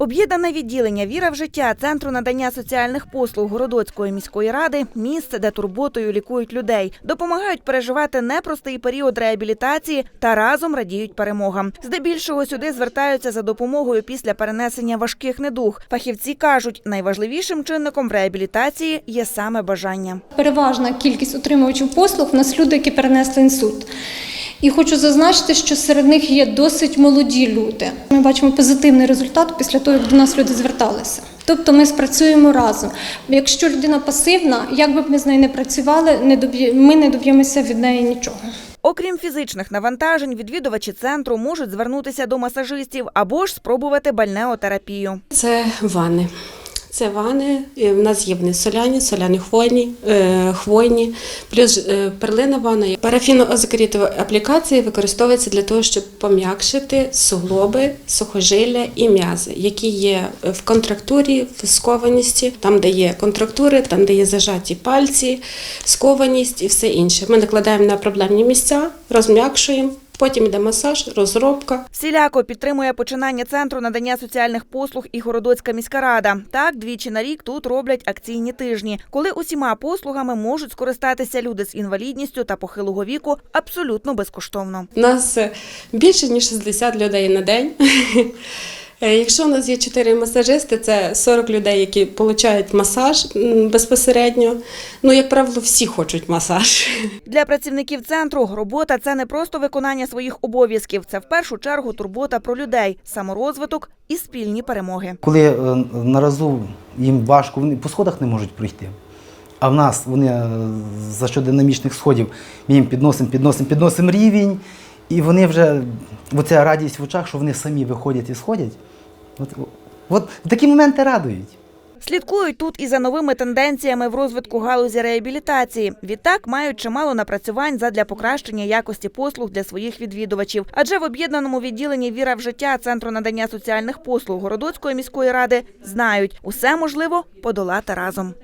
Об'єднане відділення Віра в життя центру надання соціальних послуг Городоцької міської ради місце, де турботою лікують людей, допомагають переживати непростий період реабілітації та разом радіють перемогам. Здебільшого сюди звертаються за допомогою після перенесення важких недуг. Фахівці кажуть, найважливішим чинником в реабілітації є саме бажання. Переважна кількість отримувачів послуг в нас люди, які перенесли інсульт. І хочу зазначити, що серед них є досить молоді люди. Ми бачимо позитивний результат після того, як до нас люди зверталися. Тобто ми спрацюємо разом. Якщо людина пасивна, як би б ми з нею не працювали, не доб'є- ми не доб'ємося від неї нічого. Окрім фізичних навантажень, відвідувачі центру можуть звернутися до масажистів або ж спробувати бальнеотерапію. Це ванни. Це ванни. е, В нас є вони соляні, соляні хвойні, е, хвойні, плюс е, перлина ванна. Парафіноозокерітова аплікація використовується для того, щоб пом'якшити суглоби, сухожилля і м'язи, які є в контрактурі, в скованості, там, де є контрактури, там, де є зажаті пальці, скованість і все інше. Ми накладаємо на проблемні місця, розм'якшуємо, потім йде масаж, розробка. Всіляко підтримує починання центру надання соціальних послуг і Городоцька міська рада. Так, двічі на рік тут роблять акційні тижні, коли усіма послугами можуть скористатися люди з інвалідністю та похилого віку абсолютно безкоштовно. У нас е, більше ніж 60 людей на день. Е, Якщо у нас є 4 масажисти, це 40 людей, які отримують масаж безпосередньо. Ну, як правило, всі хочуть масаж. Для працівників центру робота це не просто виконання своїх обов'язків, це в першу чергу турбота про людей, саморозвиток і спільні перемоги. Коли е, наразу їм важко, вони по сходах не можуть пройти. А в нас вони е, за що динамічних сходів ми їм підносимо, підносимо, підносимо рівень, і вони вже оця радість в очах, що вони самі виходять і сходять. От, от такі моменти радують. Слідкують тут і за новими тенденціями в розвитку галузі реабілітації. Відтак мають чимало напрацювань задля покращення якості послуг для своїх відвідувачів. Адже в об'єднаному відділенні Віра в життя центру надання соціальних послуг Городоцької міської ради знають, усе можливо подолати разом.